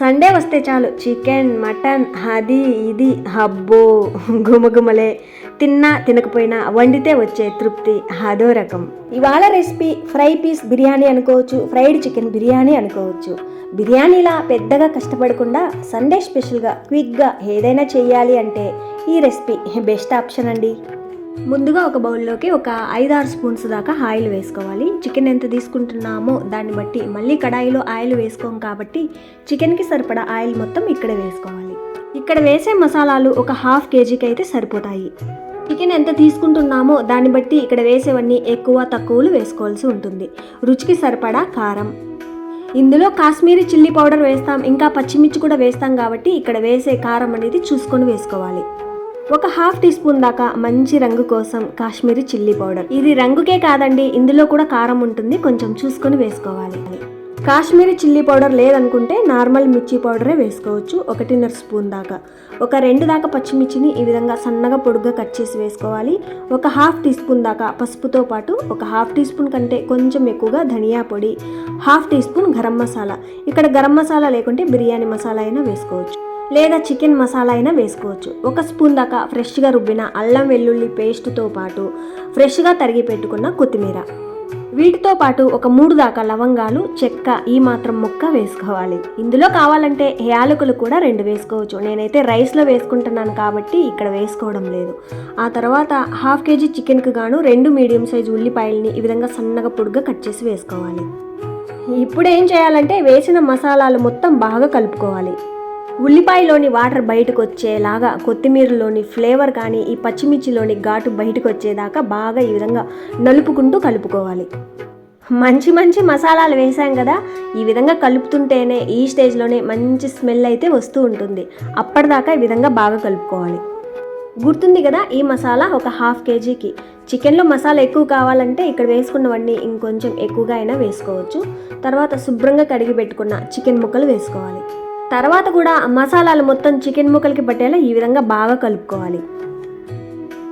Sunday వస్తే చాలు. Chicken mutton అది ఇది. హబ్బో గుమగుమలే తిన్నా తినకపోయినా వండితే వచ్చే తృప్తి. అదో రకం. ఇవాళ రెసిపీ ఫ్రై పీస్ బిర్యానీ అనుకోవచ్చు ఫ్రైడ్ చికెన్ బిర్యానీ అనుకోవచ్చు. బిర్యానీలా పెద్దగా కష్టపడకుండా సండే స్పెషల్గా క్విక్గా ఏదైనా చేయాలి అంటే ఈ రెసిపీ బెస్ట్ ఆప్షన్ అండి. ముందుగా ఒక బౌల్లోకి ఒక ఐదారు స్పూన్స్ దాకా ఆయిల్ వేసుకోవాలి. చికెన్ ఎంత తీసుకుంటున్నామో దాన్ని బట్టి మళ్ళీ కడాయిలో ఆయిల్ వేసుకోం కాబట్టి చికెన్కి సరిపడా ఆయిల్ మొత్తం ఇక్కడ వేసుకోవాలి. ఇక్కడ వేసే మసాలాలు ఒక హాఫ్ కేజీకి అయితే సరిపోతాయి. చికెన్ ఎంత తీసుకుంటున్నామో దాన్ని బట్టి ఇక్కడ వేసేవన్నీ ఎక్కువ తక్కువలు వేసుకోవాల్సి ఉంటుంది. రుచికి సరిపడా కారం. ఇందులో కాశ్మీరీ చిల్లీ పౌడర్ వేస్తాం ఇంకా పచ్చిమిర్చి కూడా వేస్తాం కాబట్టి ఇక్కడ వేసే కారం అనేది చూసుకొని వేసుకోవాలి. ఒక హాఫ్ టీ స్పూన్ దాకా మంచి రంగు కోసం కాశ్మీరీ చిల్లీ పౌడర్. ఇది రంగుకే కాదండి ఇందులో కూడా కారం ఉంటుంది కొంచెం చూసుకొని వేసుకోవాలి. కాశ్మీరీ చిల్లీ పౌడర్ లేదనుకుంటే నార్మల్ మిర్చి పౌడరే వేసుకోవచ్చు ఒకటిన్నర స్పూన్ దాకా. ఒక రెండు దాకా పచ్చిమిర్చిని ఈ విధంగా సన్నగా పొడుగ్గా కట్ చేసి వేసుకోవాలి. ఒక హాఫ్ టీ స్పూన్ దాకా పసుపుతో పాటు ఒక హాఫ్ టీ స్పూన్ కంటే కొంచెం ఎక్కువగా ధనియా పొడి half teaspoon garam masala. ఇక్కడ గరం మసాలా లేకుంటే బిర్యానీ మసాలా అయినా వేసుకోవచ్చు. లేదా చికెన్ మసాలా అయినా వేసుకోవచ్చు. ఒక స్పూన్ దాకా ఫ్రెష్గా రుబ్బిన అల్లం వెల్లుల్లి పేస్ట్తో పాటు ఫ్రెష్గా తరిగి పెట్టుకున్న కొత్తిమీర. వీటితో పాటు ఒక మూడు దాకా లవంగాలు చెక్క ఈ మాత్రం ముక్క వేసుకోవాలి. ఇందులో కావాలంటే యాలకులు కూడా రెండు వేసుకోవచ్చు. నేనైతే రైస్లో వేసుకుంటున్నాను కాబట్టి ఇక్కడ వేసుకోవడం లేదు. ఆ తర్వాత హాఫ్ కేజీ చికెన్కి గాను రెండు మీడియం సైజు ఉల్లిపాయలని ఈ విధంగా సన్నగా పొడుగ్గా కట్ చేసి వేసుకోవాలి. ఇప్పుడు ఏం చేయాలంటే వేసిన మసాలాలు మొత్తం బాగా కలుపుకోవాలి. ఉల్లిపాయలోని వాటర్ బయటకు వచ్చేలాగా కొత్తిమీరలోని ఫ్లేవర్ కానీ ఈ పచ్చిమిర్చిలోని ఘాటు బయటకు వచ్చేదాకా బాగా ఈ విధంగా నలుపుకుంటూ కలుపుకోవాలి. మంచి మంచి మసాలాలు వేసాం కదా ఈ విధంగా కలుపుతుంటేనే ఈ స్టేజ్లోనే మంచి స్మెల్ అయితే వస్తూ ఉంటుంది. అప్పటిదాకా ఈ విధంగా బాగా కలుపుకోవాలి. గుర్తుంది కదా ఈ మసాలా ఒక హాఫ్ కేజీకి. చికెన్లో మసాలా ఎక్కువ కావాలంటే ఇక్కడ వేసుకున్నవన్నీ ఇంకొంచెం ఎక్కువగా అయినా వేసుకోవచ్చు. తర్వాత శుభ్రంగా కడిగి పెట్టుకున్న చికెన్ ముక్కలు వేసుకోవాలి. తర్వాత కూడా మసాలాలు మొత్తం చికెన్ ముక్కలకి పట్టేలా ఈ విధంగా బాగా కలుపుకోవాలి.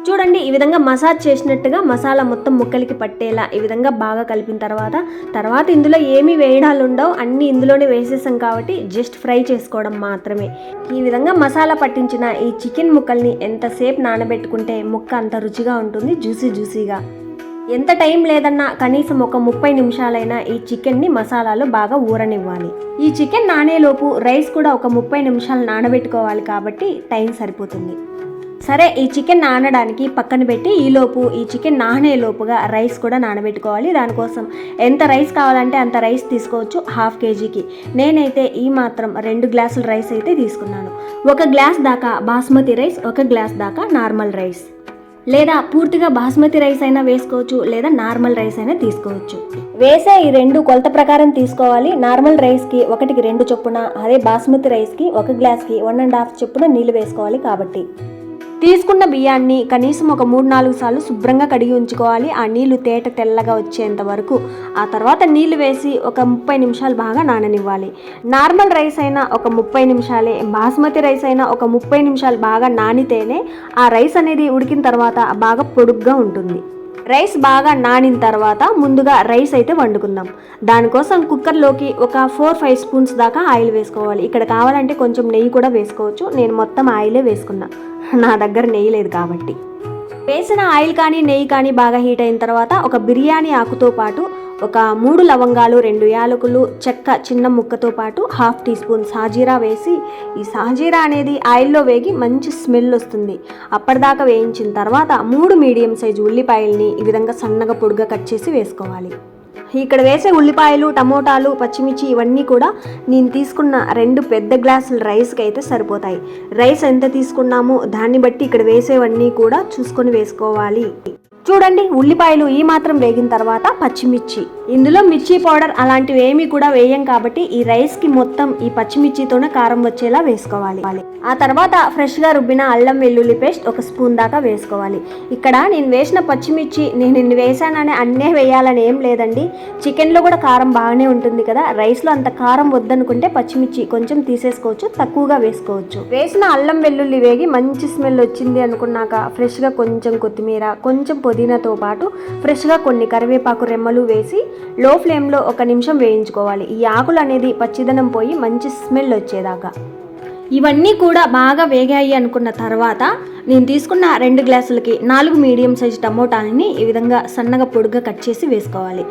చూడండి ఈ విధంగా మసాజ్ చేసినట్టుగా మసాలా మొత్తం ముక్కలకి పట్టేలా ఈ విధంగా బాగా కలిపిన తర్వాత తర్వాత ఇందులో ఏమీ వేయడాలు ఉండవు అన్నీ ఇందులోనే వేసేసాం కాబట్టి జస్ట్ ఫ్రై చేసుకోవడం మాత్రమే. ఈ విధంగా మసాలా పట్టించిన ఈ చికెన్ ముక్కల్ని ఎంతసేపు నానబెట్టుకుంటే ముక్క అంత రుచిగా ఉంటుంది జ్యూసీ జ్యూసీగా. ఎంత టైం లేదన్నా కనీసం ఒక ముప్పై నిమిషాలైనా ఈ చికెన్ని మసాలాలో బాగా ఊరనివ్వాలి. ఈ చికెన్ నానేలోపు రైస్ కూడా ఒక ముప్పై నిమిషాలు నానబెట్టుకోవాలి కాబట్టి టైం సరిపోతుంది. సరే ఈ చికెన్ నానడానికి పక్కన పెట్టి ఈలోపు ఈ చికెన్ నానేలోపుగా రైస్ కూడా నానబెట్టుకోవాలి. దానికోసం ఎంత రైస్ కావాలంటే అంత రైస్ తీసుకోవచ్చు హాఫ్ కేజీకి. నేనైతే ఈ మాత్రం రెండు గ్లాసుల రైస్ అయితే తీసుకున్నాను. ఒక గ్లాస్ దాకా బాస్మతి రైస్ ఒక గ్లాస్ దాకా నార్మల్ రైస్. లేదా పూర్తిగా బాస్మతి రైస్ అయినా వేసుకోవచ్చు లేదా నార్మల్ రైస్ అయినా తీసుకోవచ్చు. వేసే ఈ రెండు కొలత ప్రకారం తీసుకోవాలి. నార్మల్ రైస్కి ఒకటికి రెండు చొప్పున అదే బాస్మతి రైస్కి ఒక గ్లాస్కి వన్ అండ్ హాఫ్ చొప్పున నీళ్ళు వేసుకోవాలి కాబట్టి. తీసుకున్న బియ్యాన్ని కనీసం ఒక మూడు నాలుగు సార్లు శుభ్రంగా కడిగి ఉంచుకోవాలి. ఆ నీళ్ళు తేట తెల్లగా వచ్చేంత వరకు. ఆ తర్వాత నీళ్ళు వేసి ఒక ముప్పై నిమిషాలు బాగా నాననివ్వాలి. నార్మల్ రైస్ అయినా ఒక ముప్పై నిమిషాలే బాస్మతి రైస్ అయినా ఒక ముప్పై నిమిషాలు బాగా నానితేనే ఆ రైస్ అనేది ఉడికిన తర్వాత బాగా పొడుగ్గా ఉంటుంది. రైస్ బాగా నానిన తర్వాత ముందుగా రైస్ అయితే వండుకుందాం. దానికోసం కుక్కర్లోకి ఒక ఫోర్ ఫైవ్ స్పూన్స్ దాకా ఆయిల్ వేసుకోవాలి. ఇక్కడ కావాలంటే కొంచెం నెయ్యి కూడా వేసుకోవచ్చు. నేను మొత్తం ఆయిలే వేసుకున్నా. నా దగ్గర నెయ్యి లేదు కాబట్టి. వేసిన ఆయిల్ కానీ నెయ్యి కానీ బాగా హీట్ అయిన తర్వాత ఒక బిర్యానీ ఆకుతో పాటు ఒక మూడు లవంగాలు రెండు యాలకులు చెక్క చిన్న ముక్కతో పాటు హాఫ్ టీ స్పూన్ సాజీరా వేసి ఈ సాజీరా అనేది ఆయిల్లో వేగి మంచి స్మెల్ వస్తుంది. అప్పటిదాకా వేయించిన తర్వాత మూడు మీడియం సైజు ఉల్లిపాయల్ని ఈ విధంగా సన్నగా పొడుగా కట్ చేసి వేసుకోవాలి. ఇక్కడ వేసే ఉల్లిపాయలు టమోటాలు పచ్చిమిర్చి ఇవన్నీ కూడా నేను తీసుకున్న రెండు పెద్ద గ్లాసులు రైస్కి అయితే సరిపోతాయి. రైస్ ఎంత తీసుకున్నామో దాన్ని బట్టి ఇక్కడ వేసేవన్నీ కూడా చూసుకొని వేసుకోవాలి. చూడండి ఉల్లిపాయలు ఈ మాత్రం వేగిన తర్వాత పచ్చిమిర్చి. ఇందులో మిర్చి పౌడర్ అలాంటివి ఏమీ కూడా వేయం కాబట్టి ఈ రైస్కి మొత్తం ఈ పచ్చిమిర్చితోనే కారం వచ్చేలా వేసుకోవాలి. ఆ తర్వాత ఫ్రెష్గా రుబ్బిన అల్లం వెల్లుల్లి పేస్ట్ ఒక స్పూన్ దాకా వేసుకోవాలి. ఇక్కడ నేను వేసిన పచ్చిమిర్చి నేను ఇన్ని వేసానని అన్నీ వేయాలని ఏం లేదండి. చికెన్లో కూడా కారం బాగానే ఉంటుంది కదా రైస్లో అంత కారం వద్దనుకుంటే పచ్చిమిర్చి కొంచెం తీసేసుకోవచ్చు తక్కువగా వేసుకోవచ్చు. వేసిన అల్లం వెల్లుల్లి వేగి మంచి స్మెల్ వచ్చింది అనుకున్నాక ఫ్రెష్గా కొంచెం కొత్తిమీర కొంచెం పుదీనాతో పాటు ఫ్రెష్గా కొన్ని కరివేపాకు రెమ్మలు వేసి లో ఫ్లేమ్లో ఒక నిమిషం వేయించుకోవాలి. ఈ ఆకులు అనేది పచ్చిదనం పోయి మంచి స్మెల్ వచ్చేదాకా. ఇవన్నీ కూడా బాగా వేగాయి అనుకున్న తర్వాత నేను తీసుకున్న రెండు గ్లాసులకి నాలుగు మీడియం సైజ్ టమోటాలని ఈ విధంగా సన్నగా పొడుగా కట్ చేసి వేసుకోవాలి.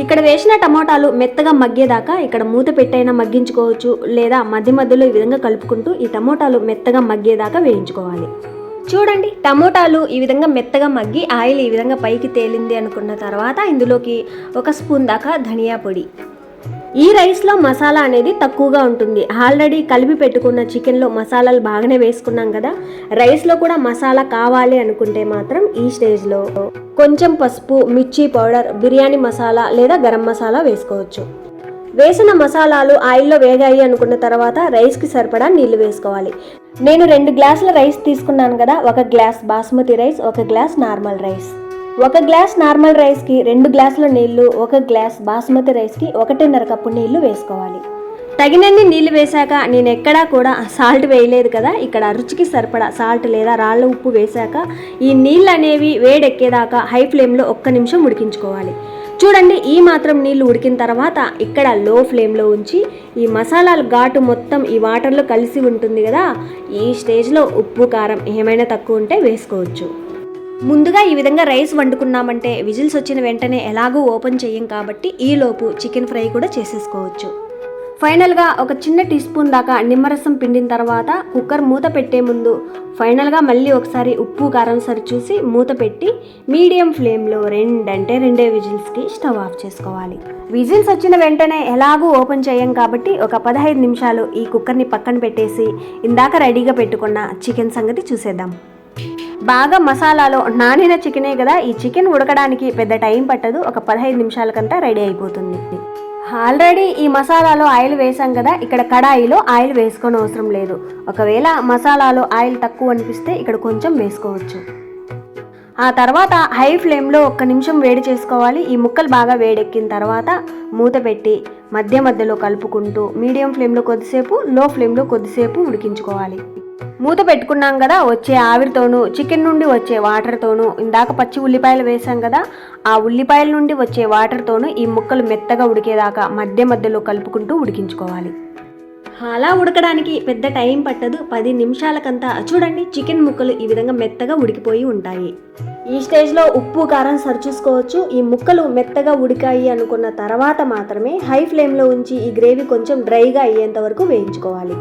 ఇక్కడ వేసిన టమోటాలు మెత్తగా మగ్గేదాకా ఇక్కడ మూత పెట్టైనా మగ్గించుకోవచ్చు లేదా మధ్య మధ్యలో ఈ విధంగా కలుపుకుంటూ ఈ టమోటాలు మెత్తగా మగ్గేదాకా వేయించుకోవాలి. చూడండి టమోటాలు ఈ విధంగా మెత్తగా మగ్గి ఆయిల్ ఈ విధంగా పైకి తేలింది అనుకున్న తర్వాత ఇందులోకి ఒక స్పూన్ దాకా ధనియా పొడి ఈ రైస్లో మసాలా అనేది తక్కువగా ఉంటుంది. ఆల్రెడీ కలిపి పెట్టుకున్న చికెన్లో మసాలాలు బాగానే వేసుకున్నాం కదా. రైస్లో కూడా మసాలా కావాలి అనుకుంటే మాత్రం ఈ స్టేజ్లో కొంచెం పసుపు మిర్చి పౌడర్ బిర్యానీ మసాలా లేదా గరం మసాలా వేసుకోవచ్చు. వేసిన మసాలాలు ఆయిల్లో వేగాయి అనుకున్న తర్వాత రైస్కి సరిపడా నీళ్ళు వేసుకోవాలి. నేను రెండు గ్లాసుల రైస్ తీసుకున్నాను కదా. ఒక గ్లాస్ బాస్మతి రైస్ ఒక గ్లాస్ నార్మల్ రైస్. ఒక గ్లాస్ నార్మల్ రైస్కి రెండు గ్లాసుల నీళ్ళు ఒక గ్లాస్ బాస్మతి రైస్కి ఒకటిన్నర కప్పు నీళ్ళు వేసుకోవాలి. తగినన్ని నీళ్ళు వేశాక నేను ఎక్కడా కూడా సాల్ట్ వేయలేదు కదా ఇక్కడ రుచికి సరిపడా సాల్ట్ లేదా రాళ్ళ ఉప్పు వేశాక ఈ నీళ్ళు అనేవి వేడెక్కేదాకా హై ఫ్లేమ్లో ఒక్క నిమిషం ఉడికించుకోవాలి. చూడండి ఈ మాత్రం నీళ్ళు ఉడికిన తర్వాత ఇక్కడ లో ఫ్లేమ్లో ఉంచి ఈ మసాలాల ఘాటు మొత్తం ఈ వాటర్లో కలిసి ఉంటుంది కదా ఈ స్టేజ్లో ఉప్పు కారం ఏమైనా తక్కువ ఉంటే వేసుకోవచ్చు. ముందుగా ఈ విధంగా రైస్ వండుకున్నామంటే విజిల్స్ వచ్చిన వెంటనే ఎలాగూ ఓపెన్ చేయం కాబట్టి ఈలోపు చికెన్ ఫ్రై కూడా చేసేసుకోవచ్చు. ఫైనల్గా ఒక చిన్న టీ స్పూన్ దాకా నిమ్మరసం పిండిన తర్వాత కుక్కర్ మూత పెట్టే ముందు ఫైనల్గా మళ్ళీ ఒకసారి ఉప్పు కారం సరి చూసి మూత పెట్టి మీడియం ఫ్లేమ్లో రెండంటే రెండే విజిల్స్కి స్టవ్ ఆఫ్ చేసుకోవాలి. విజిల్స్ వచ్చిన వెంటనే ఎలాగూ ఓపెన్ చేయం కాబట్టి ఒక పదహైదు నిమిషాలు ఈ కుక్కర్ని పక్కన పెట్టేసి ఇందాక రెడీగా పెట్టుకున్న చికెన్ సంగతి చూసేద్దాం. బాగా మసాలాలో నానిన చికెనే కదా ఈ చికెన్ ఉడకడానికి పెద్ద టైం పట్టదు ఒక పదహైదు నిమిషాలకంతా రెడీ అయిపోతుంది. ఆల్రెడీ ఈ మసాలాలో ఆయిల్ వేసాం కదా ఇక్కడ కడాయిలో ఆయిల్ వేసుకొని అవసరం లేదు. ఒకవేళ మసాలాలో ఆయిల్ తక్కువ అనిపిస్తే ఇక్కడ కొంచెం వేసుకోవచ్చు. ఆ తర్వాత హై ఫ్లేమ్లో ఒక్క నిమిషం వేడి చేసుకోవాలి. ఈ ముక్కలు బాగా వేడెక్కిన తర్వాత మూత పెట్టి మధ్య మధ్యలో కలుపుకుంటూ మీడియం ఫ్లేమ్లో కొద్దిసేపు లో ఫ్లేమ్లో కొద్దిసేపు ఉడికించుకోవాలి. మూత పెట్టుకున్నాం కదా వచ్చే ఆవిరితోనూ చికెన్ నుండి వచ్చే వాటర్తోనూ ఇందాక పచ్చి ఉల్లిపాయలు వేసాం కదా ఆ ఉల్లిపాయల నుండి వచ్చే వాటర్తోనూ ఈ ముక్కలు మెత్తగా ఉడికేదాకా మధ్య మధ్యలో కలుపుకుంటూ ఉడికించుకోవాలి. అలా ఉడకడానికి పెద్ద టైం పట్టదు పది నిమిషాలకంతా. చూడండి చికెన్ ముక్కలు ఈ విధంగా మెత్తగా ఉడికిపోయి ఉంటాయి. ఈ స్టేజ్లో ఉప్పు కారం సరిచూసుకోవచ్చు. ఈ ముక్కలు మెత్తగా ఉడికాయి అనుకున్న తర్వాత మాత్రమే హై ఫ్లేమ్లో ఉంచి ఈ గ్రేవీ కొంచెం డ్రైగా అయ్యేంత వరకు వేయించుకోవాలి.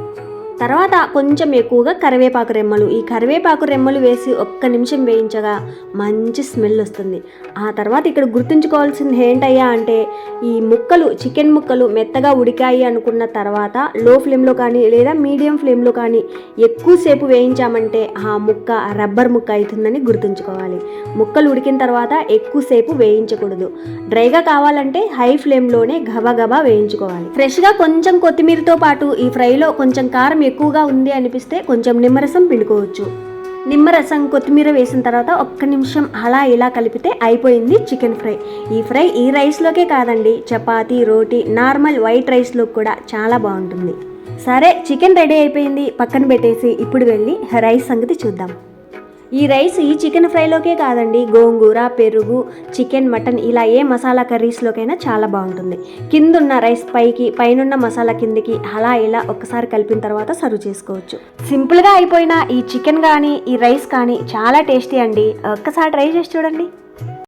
తర్వాత కొంచెం ఎక్కువగా కరివేపాకు రెమ్మలు. ఈ కరివేపాకు రెమ్మలు వేసి ఒక్క నిమిషం వేయించగా మంచి స్మెల్ వస్తుంది. ఆ తర్వాత ఇక్కడ గుర్తుంచుకోవాల్సింది ఏంటయ్యా అంటే ఈ ముక్కలు చికెన్ ముక్కలు మెత్తగా ఉడికాయి అనుకున్న తర్వాత లో ఫ్లేమ్లో కానీ లేదా మీడియం ఫ్లేమ్లో కానీ ఎక్కువసేపు వేయించామంటే ఆ ముక్క రబ్బర్ ముక్క అవుతుందని గుర్తుంచుకోవాలి. ముక్కలు ఉడికిన తర్వాత ఎక్కువసేపు వేయించకూడదు. డ్రైగా కావాలంటే హై ఫ్లేమ్లోనే గబగబా వేయించుకోవాలి. ఫ్రెష్గా కొంచెం కొత్తిమీరతో పాటు ఈ ఫ్రైలో కొంచెం కారం ఎక్కువగా ఉంది అనిపిస్తే కొంచెం నిమ్మరసం పిండుకోవచ్చు. నిమ్మరసం కొత్తిమీర వేసిన తర్వాత ఒక్క నిమిషం అలా ఇలా కలిపితే అయిపోయింది చికెన్ ఫ్రై. ఈ ఫ్రై ఈ రైస్లోకే కాదండి చపాతీ రోటీ నార్మల్ వైట్ రైస్లో కూడా చాలా బాగుంటుంది. సరే చికెన్ రెడీ అయిపోయింది. పక్కన పెట్టేసి ఇప్పుడు వెళ్ళి రైస్ సంగతి చూద్దాం. ఈ రైస్ ఈ చికెన్ ఫ్రైలోకే కాదండి. గోంగూర పెరుగు చికెన్ మటన్ ఇలా ఏ మసాలా కర్రీస్లోకైనా చాలా బాగుంటుంది. కిందున్న రైస్ పైకి పైనున్న మసాలా కిందికి అలా ఇలా ఒక్కసారి కలిపిన తర్వాత సర్వ్ చేసుకోవచ్చు. సింపుల్గా అయిపోయిన ఈ చికెన్ కానీ ఈ రైస్ కానీ చాలా టేస్టీ అండి. ఒక్కసారి ట్రై చేసి చూడండి.